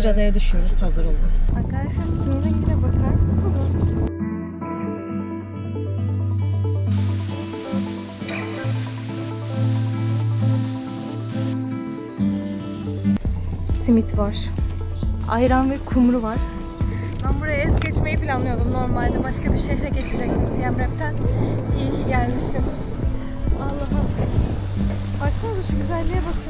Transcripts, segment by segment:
bir adaya düşüyoruz. Hazır olun. Arkadaşlar suyun rengine bakar mısınız? Simit var. Ayran ve kumru var. Ben buraya es geçmeyi planlıyordum normalde. Başka bir şehre geçecektim Siem Reap'ten. İyi ki gelmişim. Allah'ım. Baksanıza şu güzelliğe bakın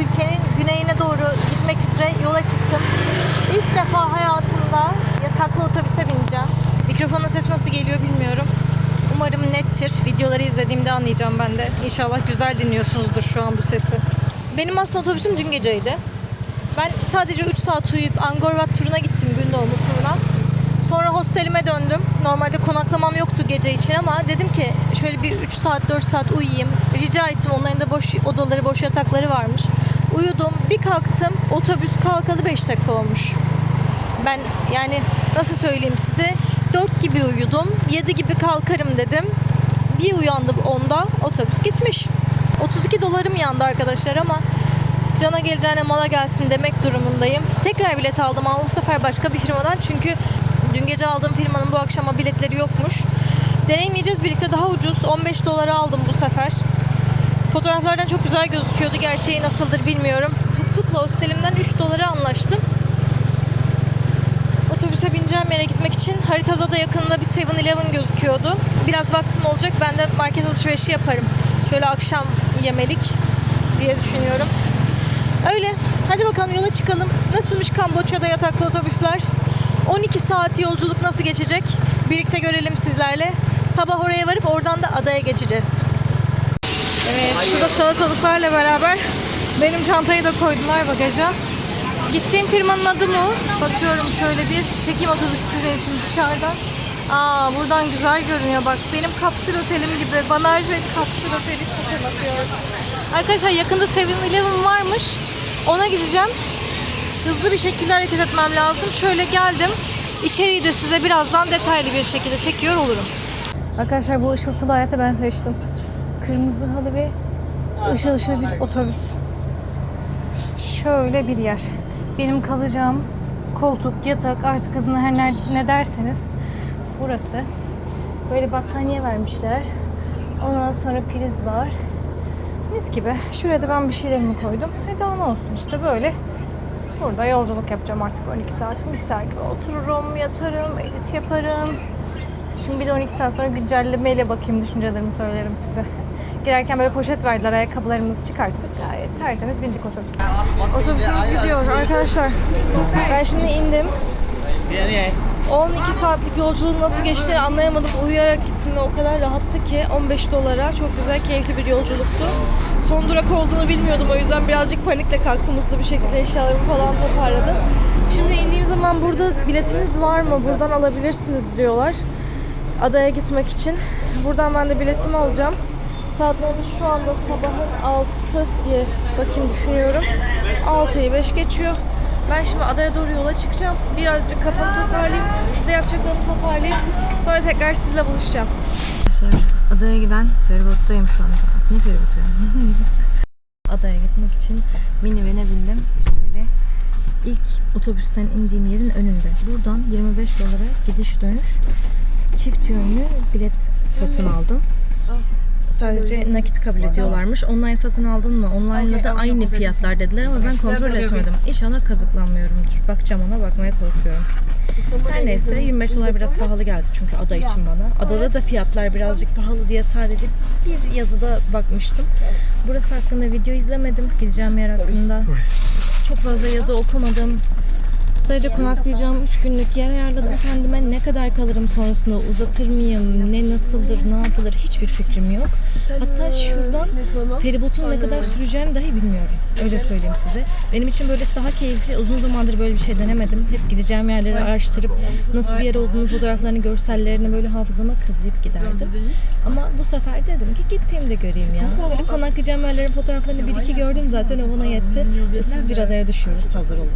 ülkenin güneyine doğru gitmek üzere yola çıktım. İlk defa hayatımda yataklı otobüse bineceğim. Mikrofonun sesi nasıl geliyor bilmiyorum. Umarım nettir. Videoları izlediğimde anlayacağım ben de. İnşallah güzel dinliyorsunuzdur şu an bu sesi. Benim aslında otobüsüm dün geceydi. Ben sadece 3 saat uyuyup Angkor Wat turuna gittim gün doğumu turuna. Sonra hostelime döndüm. Normalde konaklamam yoktu gece için ama dedim ki şöyle bir 3 saat 4 saat uyuyayım. Rica ettim onların da boş odaları, boş yatakları varmış. Uyudum. Bir kalktım. Otobüs kalkalı 5 dakika olmuş. Ben yani nasıl söyleyeyim size 4 gibi uyudum. 7 gibi kalkarım dedim. Bir uyandım onda otobüs gitmiş. 32 dolarım yandı arkadaşlar ama cana geleceğine mala gelsin demek durumundayım. Tekrar bilet aldım ama bu sefer başka bir firmadan çünkü dün gece aldığım firmanın bu akşama biletleri yokmuş. Deneyimleyeceğiz birlikte daha ucuz 15 dolara aldım bu sefer. Fotoğraflardan çok güzel gözüküyordu. Gerçeği nasıldır bilmiyorum. Tuk tukla hostelimden 3 dolara anlaştım. Otobüse bineceğim yere gitmek için haritada da yakınında bir 7-Eleven gözüküyordu. Biraz vaktim olacak. Ben de market alışverişi yaparım. Şöyle akşam yemelik diye düşünüyorum. Öyle. Hadi bakalım yola çıkalım. Nasılmış Kamboçya'da yataklı otobüsler? 12 saat yolculuk nasıl geçecek? Birlikte görelim sizlerle. Sabah oraya varıp oradan da adaya geçeceğiz. Evet, şurada salatalıklarla beraber benim çantayı da koydular bagaja. Gittiğim firmanın adı mı? Bakıyorum şöyle bir çekim otobüsü sizin için dışarıdan. Aa buradan güzel görünüyor bak. Benim kapsül otelim gibi. Bana her şey kapsül oteli hatırlatıyor. Arkadaşlar yakında 7-Eleven varmış. Ona gideceğim. Hızlı bir şekilde hareket etmem lazım. Şöyle geldim. İçeriği de size birazdan detaylı bir şekilde çekiyor olurum. Arkadaşlar bu ışıltılı hayatı ben seçtim. Kırmızı halı ve ışıl ışıl bir otobüs. Şöyle bir yer. Benim kalacağım koltuk, yatak artık adına her ne derseniz burası. Böyle battaniye vermişler. Ondan sonra priz var. Mis gibi. Şuraya da ben bir şeylerimi koydum. E daha ne olsun işte böyle. Burada yolculuk yapacağım artık 12 saat. Misal gibi otururum, yatarım, edit yaparım. Şimdi bir de 12 saat sonra güncellemeyle bakayım düşüncelerimi söylerim size. Girerken böyle poşet verdiler, ayakkabılarımızı çıkarttık. Gayet tertemiz bindik otobüse. Otobüsümüz gidiyor arkadaşlar. Ben şimdi indim. 12 saatlik yolculuğun nasıl geçtiğini anlayamadım. Uyuyarak gittim ve o kadar rahattı ki 15 dolara çok güzel, keyifli bir yolculuktu. Son durak olduğunu bilmiyordum. O yüzden birazcık panikle kalktım hızlı bir şekilde eşyalarımı falan toparladım. Şimdi indiğim zaman burada biletiniz var mı? Buradan alabilirsiniz diyorlar. Adaya gitmek için. Buradan ben de biletimi alacağım. Saat olmuş şu anda sabahın 6'sı diye bakayım düşünüyorum. 6'yı 5 geçiyor. Ben şimdi adaya doğru yola çıkacağım. Birazcık kafamı toparlayayım. Ne yapacaklarımı toparlayayım. Sonra tekrar sizle buluşacağım. Arkadaşlar adaya giden feribottayım şu anda. Ne feribotu ya? adaya gitmek için minivene bindim. Şöyle ilk otobüsten indiğim yerin önünde. Buradan 25 dolara gidiş dönüş çift yönlü bilet satın aldım. Sadece nakit kabul ediyorlarmış. Online satın aldın mı? Online'la da aynı fiyatlar dediler ama ben kontrol etmedim. İnşallah kazıklanmıyorumdur. Bakacağım ona bakmaya korkuyorum. Her neyse 25 dolar biraz pahalı geldi çünkü ada için bana. Adada da fiyatlar birazcık pahalı diye sadece bir yazıda bakmıştım. Burası hakkında video izlemedim. Gideceğim yer hakkında. Çok fazla yazı okumadım. Sadece konaklayacağım 3 günlük yer ayarladım kendime. Ne kadar kalırım sonrasında uzatır mıyım, ne nasıldır, ne yapılır hiçbir fikrim yok. Hatta şuradan feribotun ne kadar süreceğini dahi bilmiyorum. Öyle söyleyeyim size. Benim için böylesi daha keyifli. Uzun zamandır böyle bir şey denemedim. Hep gideceğim yerleri araştırıp nasıl bir yer olduğunu, fotoğraflarını, görsellerini böyle hafızama kazıyıp giderdim. Ama bu sefer dedim ki gittiğimde göreyim ya. Böyle konaklayacağım yerlerin fotoğraflarını bir iki gördüm zaten o bana yetti. Siz bir adaya düşüyoruz. Hazır olun.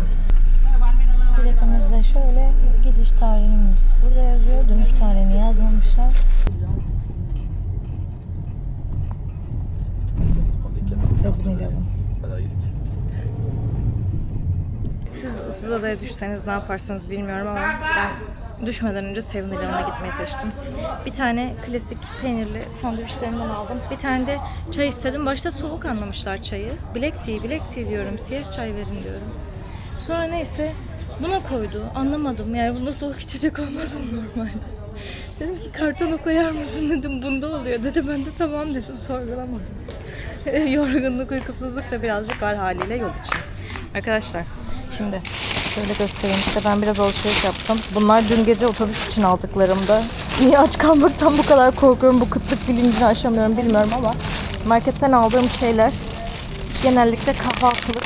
Biletimiz de şöyle. Gidiş tarihimiz burada yazıyor. Dönüş tarihini yazmamışlar. Seven-Eleven. Siz ıssız adaya düşseniz ne yaparsınız bilmiyorum ama ben düşmeden önce Seven Eleven'a gitmeyi seçtim. Bir tane klasik peynirli sandviçlerinden aldım. Bir tane de çay istedim. Başta soğuk anlamışlar çayı. Black tea, black tea diyorum. Siyah çay verin diyorum. Sonra neyse buna koydu. Anlamadım. Yani bunda soğuk içecek olmaz mı normalde? Dedim ki kartona koyar mısın dedim. Bunda oluyor dedi. Ben de tamam dedim. Sorgulamadım. Yorgunluk, uykusuzluk da birazcık var haliyle yol için. Arkadaşlar şimdi şöyle göstereyim işte ben biraz alışveriş yaptım. Bunlar dün gece otobüs için aldıklarımda. Niye aç kalmaktan bu kadar korkuyorum bu kıtlık bilincini aşamıyorum bilmiyorum ama marketten aldığım şeyler genellikle kahvaltılık.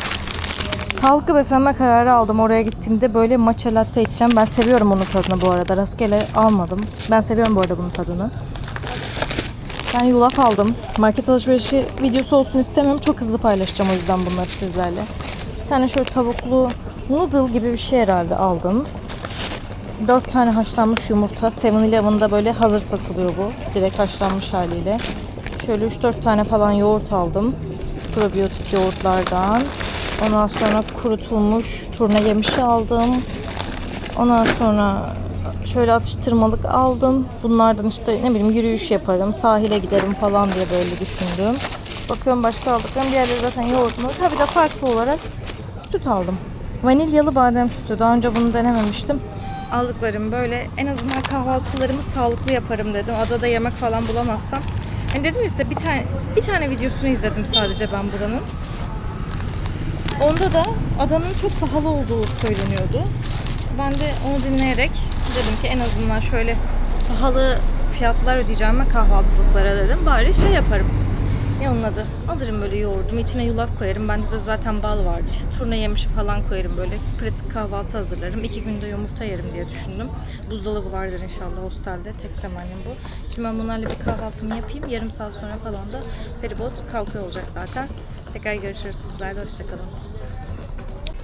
Sağlıklı beslenme kararı aldım oraya gittiğimde böyle matcha latte içeceğim. Ben seviyorum onun tadını bu arada. Rastgele almadım. Ben seviyorum bu arada bunun tadını. Ben yulaf aldım. Market alışverişi videosu olsun istemiyorum. Çok hızlı paylaşacağım o yüzden bunları sizlerle. Bir tane şöyle tavuklu noodle gibi bir şey herhalde aldım. 4 tane haşlanmış yumurta. 7-Eleven'da böyle hazır satılıyor bu. Direkt haşlanmış haliyle. Şöyle 3-4 tane falan yoğurt aldım. Probiyotik yoğurtlardan. Ondan sonra kurutulmuş turna yemişi aldım. Ondan sonra şöyle atıştırmalık aldım. Bunlardan işte ne bileyim yürüyüş yaparım, sahile giderim falan diye böyle düşündüm. Bakıyorum başka aldıklarım. Diğerleri zaten yoğurtlu. Tabii de farklı olarak süt aldım. Vanilyalı badem sütü. Daha önce bunu denememiştim. Aldıklarım böyle en azından kahvaltılarımı sağlıklı yaparım dedim. Adada yemek falan bulamazsam. Hani dedim ya size bir tane bir tane videosunu izledim sadece ben buranın. Onda da adanın çok pahalı olduğu söyleniyordu. Ben de onu dinleyerek dedim ki en azından şöyle pahalı fiyatlar ödeyeceğime kahvaltılıklara dedim. Bari şey yaparım. Ne onun adı? Alırım böyle yoğurdumu, içine yulaf koyarım. Bende de zaten bal vardı. İşte turna yemişi falan koyarım böyle. Pratik kahvaltı hazırlarım. İki günde yumurta yerim diye düşündüm. Buzdolabı vardır inşallah hostelde. Tek temennim bu. Şimdi ben bunlarla bir kahvaltımı yapayım. Yarım saat sonra falan da feribot kalkıyor olacak zaten. Tekrar görüşürüz sizlerle. Hoşçakalın.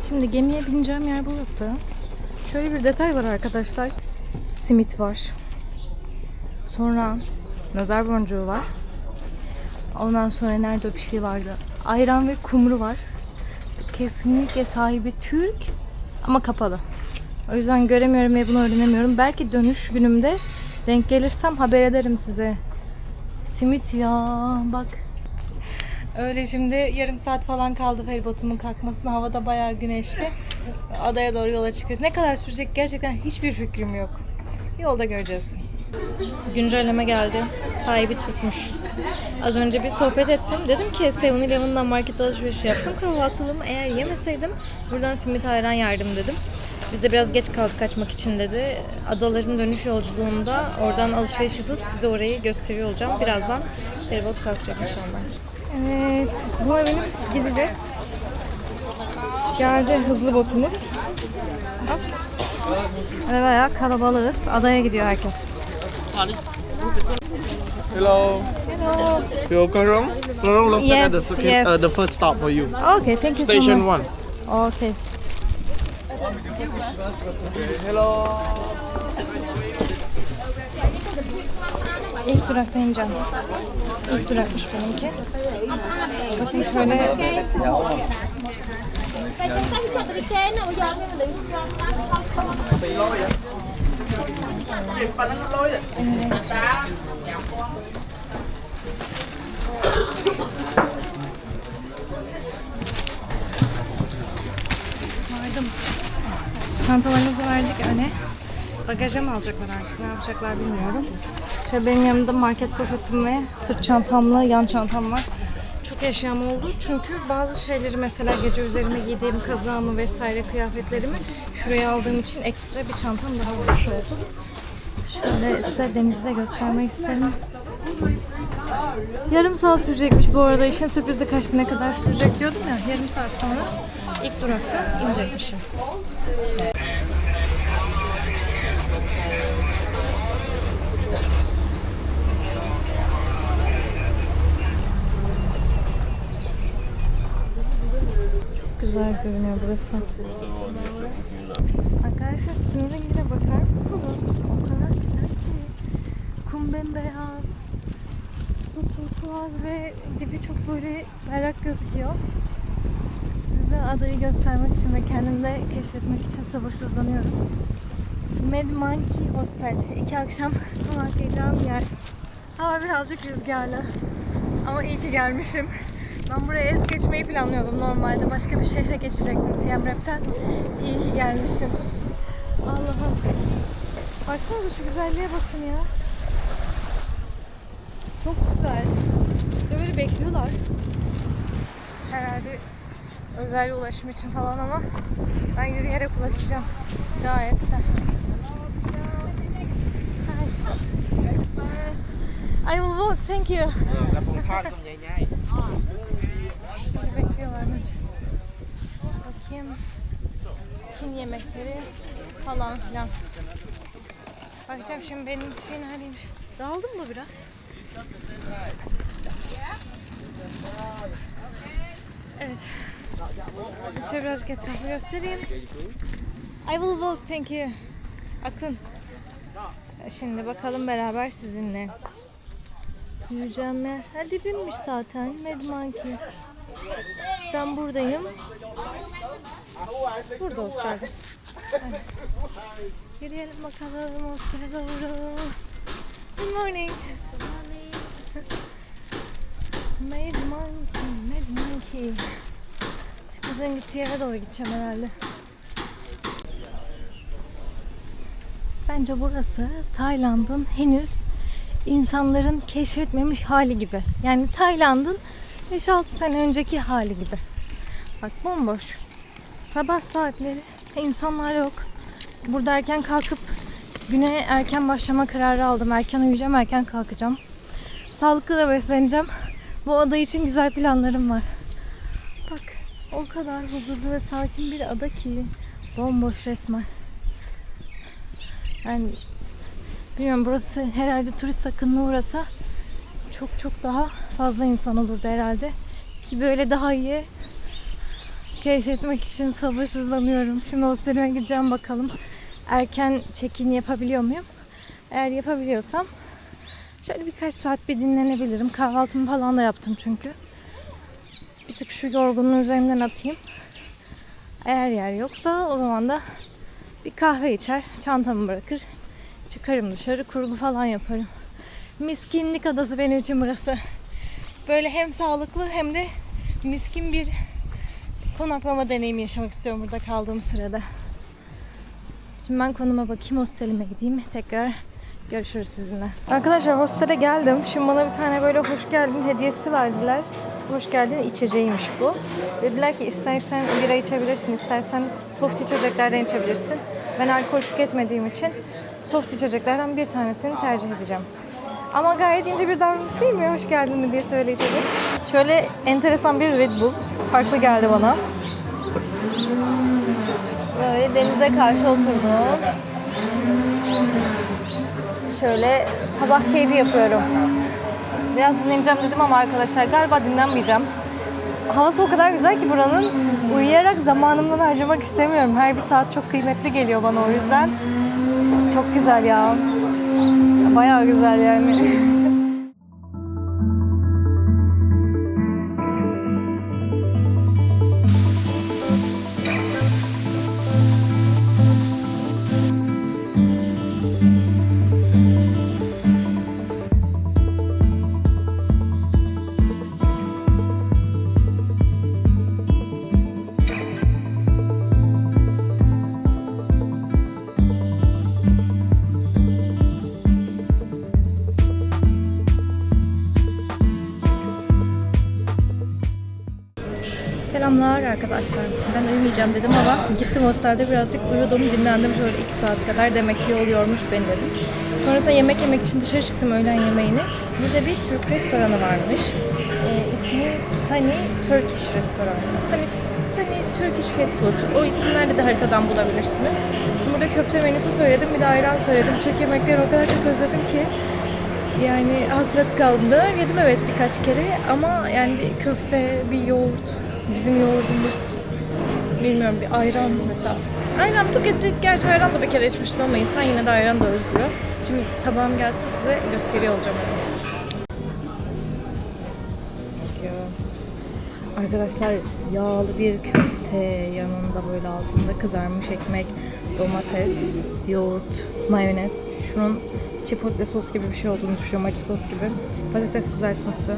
Şimdi gemiye bineceğim yer burası. Şöyle bir detay var arkadaşlar. Simit var. Sonra nazar boncuğu var. Ondan sonra nerede bir şey vardı? Ayran ve kumru var. Kesinlikle sahibi Türk ama kapalı. O yüzden göremiyorum ve bunu öğrenemiyorum. Belki dönüş günümde denk gelirsem haber ederim size. Simit ya bak. Öyle şimdi yarım saat falan kaldı feribotumun kalkmasına. Havada bayağı güneşli. Adaya doğru yola çıkıyoruz. Ne kadar sürecek gerçekten hiçbir fikrim yok. Yolda göreceğiz. Güncelleme geldi. Sahibi Türkmüş. Az önce bir sohbet ettim. Dedim ki 7-Eleven'dan market alışverişi yaptım. Kahvaltılığımı eğer yemeseydim buradan simit ayran yerdim dedim. Biz de biraz geç kaldık kaçmak için dedi. Adaların dönüş yolculuğunda oradan alışveriş yapıp size orayı gösteriyor olacağım. Birazdan feribot kalkacak inşallah. Evet, buna binip gideceğiz. Geldi hızlı botumuz. Hop. Hani bayağı kalabalığız. Adaya gidiyor herkes. Hello. Hello. You go wrong? Go wrong looks Yes, at the second, yes. uh, the first stop for you. Okay, thank you so Station much. one. Okay. Hello. İlk durakta ineceğim. İlk durakmış benimki. Bakın şöyle Vardım. Çantalarımızı verdik öne. Bagaja mı alacaklar artık ne yapacaklar bilmiyorum. Şöyle benim yanımda market poşetim ve sırt çantamla yan çantam var. Çok eşyam oldu çünkü bazı şeyleri mesela gece üzerime giydiğim kazağımı vesaire kıyafetlerimi şuraya aldığım için ekstra bir çantam daha olmuş oldu. Şöyle size denizi de göstermek isterim. Yarım saat sürecekmiş bu arada işin sürprizi kaçtı ne kadar sürecek diyordum ya yarım saat sonra ilk durakta inecekmişim. Güzel görünüyor burası. Bembeyaz. Su turkuaz ve dibi çok böyle berrak gözüküyor. Size adayı göstermek için ve kendim de keşfetmek için sabırsızlanıyorum. Mad Monkey Hostel. İki akşam konaklayacağım yer. Hava birazcık rüzgarlı. Ama iyi ki gelmişim. Ben buraya es geçmeyi planlıyordum normalde. Başka bir şehre geçecektim Siem Reap'ten. İyi ki gelmişim. Allah'ım. Baksanıza şu güzelliğe bakın ya güzel. De böyle bekliyorlar. Herhalde özel ulaşım için falan ama ben yürüyerek ulaşacağım. Gayet de. I will walk, thank you. Bekliyorlarmış. Bakayım. Çin yemekleri falan filan. Bakacağım şimdi benim şey neredeymiş. Dağıldım mı biraz? Evet. Size birazcık etrafı göstereyim. I will walk, thank you. Akın. Şimdi bakalım beraber sizinle. Yürüyeceğim yer. Ha dibimmiş zaten. Mad Monkey. Ben buradayım. Burada olsaydı. Hadi. Yürüyelim bakalım Oscar'a doğru. Good morning. Mad Monkey, Mad Monkey. Şu kızın gittiği yere doğru gideceğim herhalde. Bence burası Tayland'ın henüz insanların keşfetmemiş hali gibi. Yani Tayland'ın 5-6 sene önceki hali gibi. Bak bomboş. Sabah saatleri insanlar yok. Burada erken kalkıp güne erken başlama kararı aldım. Erken uyuyacağım, erken kalkacağım. Sağlıklı da besleneceğim. Bu ada için güzel planlarım var. Bak o kadar huzurlu ve sakin bir ada ki bomboş resmen. Yani bilmiyorum burası herhalde turist akınına uğrasa çok çok daha fazla insan olurdu herhalde. Ki böyle daha iyi keşfetmek için sabırsızlanıyorum. Şimdi hostelime gideceğim bakalım. Erken check-in yapabiliyor muyum? Eğer yapabiliyorsam şöyle birkaç saat bir dinlenebilirim. Kahvaltımı falan da yaptım çünkü. Bir tık şu yorgunluğu üzerimden atayım. Eğer yer yoksa o zaman da bir kahve içer, çantamı bırakır, çıkarım dışarı, kurgu falan yaparım. Miskinlik adası benim için burası. Böyle hem sağlıklı hem de miskin bir konaklama deneyimi yaşamak istiyorum burada kaldığım sırada. Şimdi ben konuma bakayım, hostelime gideyim. Tekrar görüşürüz sizinle. Arkadaşlar hostele geldim. Şimdi bana bir tane böyle hoş geldin hediyesi verdiler. Hoş geldin içeceğiymiş bu. Dediler ki istersen bira içebilirsin, istersen soft içeceklerden içebilirsin. Ben alkol tüketmediğim için soft içeceklerden bir tanesini tercih edeceğim. Ama gayet ince bir davranış değil mi? Hoş geldin hediyesi öyle içecek. Şöyle enteresan bir Red Bull. Farklı geldi bana. Böyle denize karşı oturdum. Şöyle sabah keyfi yapıyorum. Biraz dinleneceğim dedim ama arkadaşlar galiba dinlenmeyeceğim. Havası o kadar güzel ki buranın uyuyarak zamanımdan harcamak istemiyorum. Her bir saat çok kıymetli geliyor bana o yüzden. Çok güzel ya. Bayağı güzel yani. arkadaşlar. Ben uyumayacağım dedim ama gittim hostelde birazcık uyudum, dinlendim şöyle iki saat kadar. Demek ki yol yormuş beni dedim. Sonrasında yemek yemek için dışarı çıktım öğlen yemeğini. Burada bir Türk restoranı varmış. Ee, ismi Sunny Turkish Restoranı. Sunny, Sunny Turkish Fast Food. O isimlerle de haritadan bulabilirsiniz. Burada köfte menüsü söyledim, bir de ayran söyledim. Türk yemeklerini o kadar çok özledim ki. Yani hasret. Döner yedim evet birkaç kere ama yani bir köfte, bir yoğurt, bizim yoğurdumuz bilmiyorum bir ayran mesela. Ayran tükettik. Gerçi ayran da bir kere içmiştim ama insan yine de ayran da özlüyor. Şimdi tabağım gelsin size gösteriyor olacağım. Arkadaşlar yağlı bir köfte yanında böyle altında kızarmış ekmek, domates, yoğurt, mayonez. Şunun chipotle sos gibi bir şey olduğunu düşünüyorum, acı sos gibi. Patates kızartması.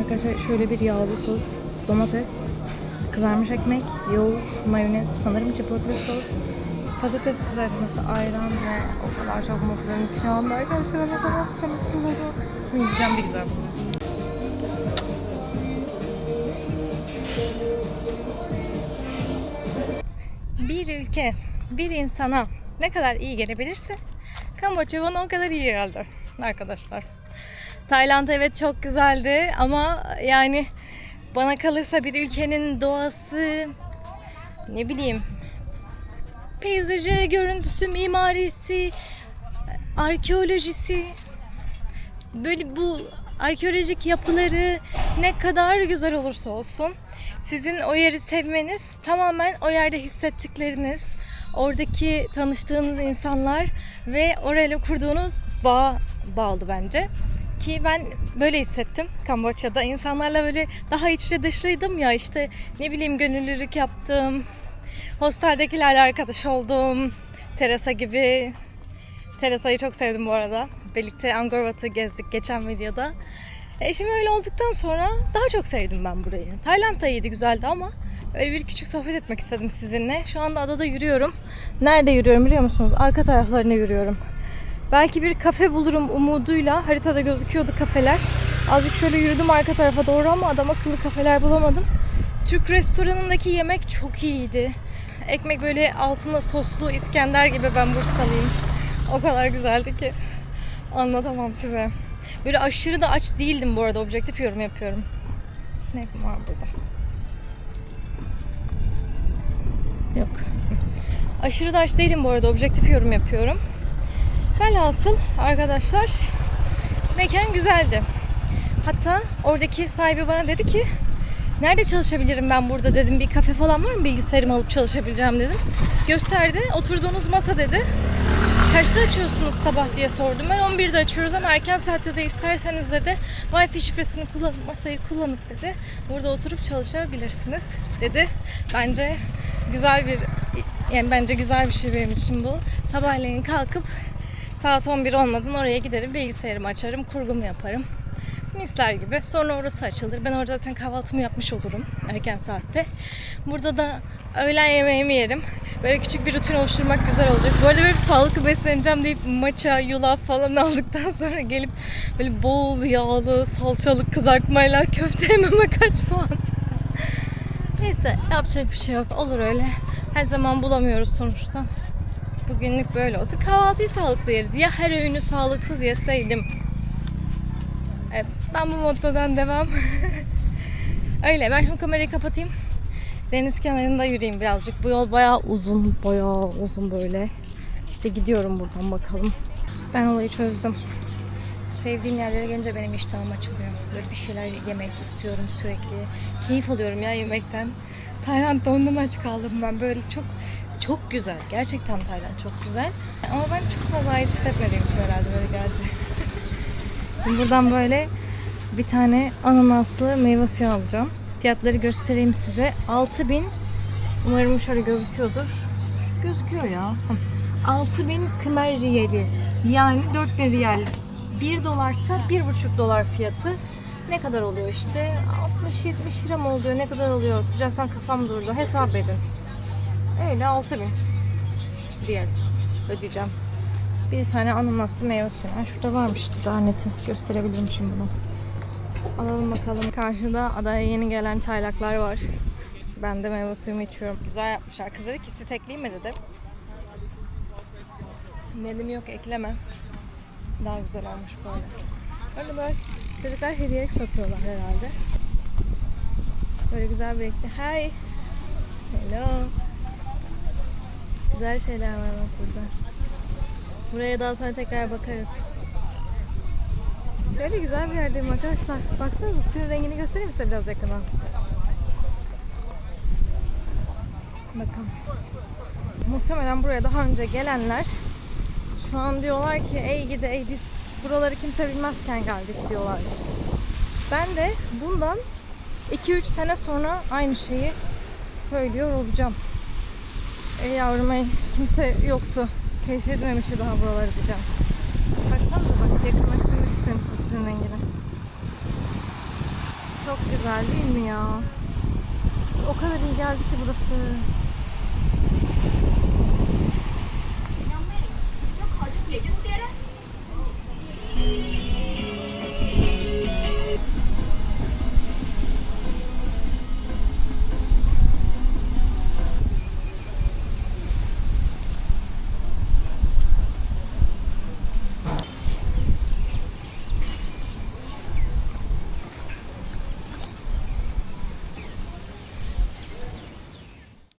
Arkadaşlar şöyle bir yağlı sos, domates, kızarmış ekmek, yoğurt, mayonez, sanırım chipotle sos, patates kızartması, ayran ve o kadar çok mutluyum ki şu anda arkadaşlar anlatamam size mutluluğu. Şimdi yiyeceğim bir güzel. Bir ülke, bir insana ne kadar iyi gelebilirse Kamboçya bana o kadar iyi geldi arkadaşlar. Tayland evet çok güzeldi ama yani bana kalırsa bir ülkenin doğası ne bileyim peyzajı, görüntüsü, mimarisi, arkeolojisi böyle bu arkeolojik yapıları ne kadar güzel olursa olsun sizin o yeri sevmeniz tamamen o yerde hissettikleriniz, oradaki tanıştığınız insanlar ve orayla kurduğunuz bağ bağlı bence. Ki ben böyle hissettim Kamboçya'da. insanlarla böyle daha içli dışlıydım ya işte ne bileyim gönüllülük yaptım. Hosteldekilerle arkadaş oldum. Terasa gibi. Terasa'yı çok sevdim bu arada. Birlikte Angkor Wat'ı gezdik geçen videoda. E şimdi öyle olduktan sonra daha çok sevdim ben burayı. Tayland da iyiydi, güzeldi ama öyle bir küçük sohbet etmek istedim sizinle. Şu anda adada yürüyorum. Nerede yürüyorum biliyor musunuz? Arka taraflarına yürüyorum. Belki bir kafe bulurum umuduyla. Haritada gözüküyordu kafeler. Azıcık şöyle yürüdüm arka tarafa doğru ama adam akıllı kafeler bulamadım. Türk restoranındaki yemek çok iyiydi. Ekmek böyle altında soslu İskender gibi ben Bursalıyım. O kadar güzeldi ki. Anlatamam size. Böyle aşırı da aç değildim bu arada. Objektif yorum yapıyorum. Snack var burada. Yok. Aşırı da aç değilim bu arada. Objektif yorum yapıyorum. Velhasıl arkadaşlar mekan güzeldi. Hatta oradaki sahibi bana dedi ki Nerede çalışabilirim ben burada dedim. Bir kafe falan var mı bilgisayarımı alıp çalışabileceğim dedim. Gösterdi. Oturduğunuz masa dedi. Kaçta açıyorsunuz sabah diye sordum. Ben 11'de açıyoruz ama erken saatte de isterseniz dedi. Wi-Fi şifresini kullanıp masayı kullanıp dedi. Burada oturup çalışabilirsiniz dedi. Bence güzel bir yani bence güzel bir şey benim için bu. Sabahleyin kalkıp saat 11 olmadan oraya giderim bilgisayarımı açarım kurgumu yaparım misler gibi. Sonra orası açılır. Ben orada zaten kahvaltımı yapmış olurum erken saatte. Burada da öğlen yemeğimi yerim. Böyle küçük bir rutin oluşturmak güzel olacak. Bu arada böyle sağlıklı besleneceğim deyip maça, yulaf falan aldıktan sonra gelip böyle bol yağlı, salçalı kızartmayla köfte yememe kaç puan. Neyse yapacak bir şey yok. Olur öyle. Her zaman bulamıyoruz sonuçta. Bugünlük böyle olsa kahvaltıyı sağlıklı yeriz. Ya her öğünü sağlıksız yeseydim e, ben bu mottodan devam. Öyle ben şimdi kamerayı kapatayım. Deniz kenarında yürüyeyim birazcık. Bu yol bayağı uzun, bayağı uzun böyle. İşte gidiyorum buradan bakalım. Ben olayı çözdüm. Sevdiğim yerlere gelince benim iştahım açılıyor. Böyle bir şeyler yemek istiyorum sürekli. Keyif alıyorum ya yemekten. Tayland'da ondan aç kaldım ben. Böyle çok çok güzel. Gerçekten Tayland çok güzel. Ama ben çok fazla ait hissetmediğim için herhalde böyle geldi. Şimdi buradan böyle bir tane ananaslı meyve suyu alacağım. Fiyatları göstereyim size. 6000 umarım şöyle gözüküyordur. Gözüküyor ya. 6000 Khmer riyali. Yani 4000 riyal. 1 dolarsa 1,5 dolar fiyatı. Ne kadar oluyor işte? 60-70 lira mı oluyor? Ne kadar oluyor? Sıcaktan kafam durdu. Hesap edin. Öyle 6000 riyal ödeyeceğim. Bir tane ananaslı meyve suyu. Ha, şurada varmıştı daha neti. Gösterebilirim şimdi bunu. Alalım bakalım. Karşıda adaya yeni gelen çaylaklar var. Ben de meyve suyumu içiyorum. Güzel yapmışlar. Kız dedi ki süt ekleyeyim mi dedi. Dedim yok ekleme. Daha güzel olmuş böyle. Öyle böyle çocuklar hediyelik satıyorlar herhalde. Böyle güzel bir renkli. Hi. Hello. Güzel şeyler var bak burada. Buraya daha sonra tekrar bakarız. Şöyle güzel bir yerdeyim arkadaşlar. Baksanıza suyun rengini göstereyim size biraz yakına. Bakın. Muhtemelen buraya daha önce gelenler Şu an diyorlar ki ey gidi ey biz buraları kimse bilmezken geldik diyorlarmış. Ben de bundan 2-3 sene sonra aynı şeyi söylüyor olacağım. Ey yavrum ey kimse yoktu. Keşfedilmemişti daha buraları diyeceğim. Baksanıza bak yakınlaştırmak istedim sizin rengini. Çok güzel değil mi ya? O kadar iyi geldi ki burası.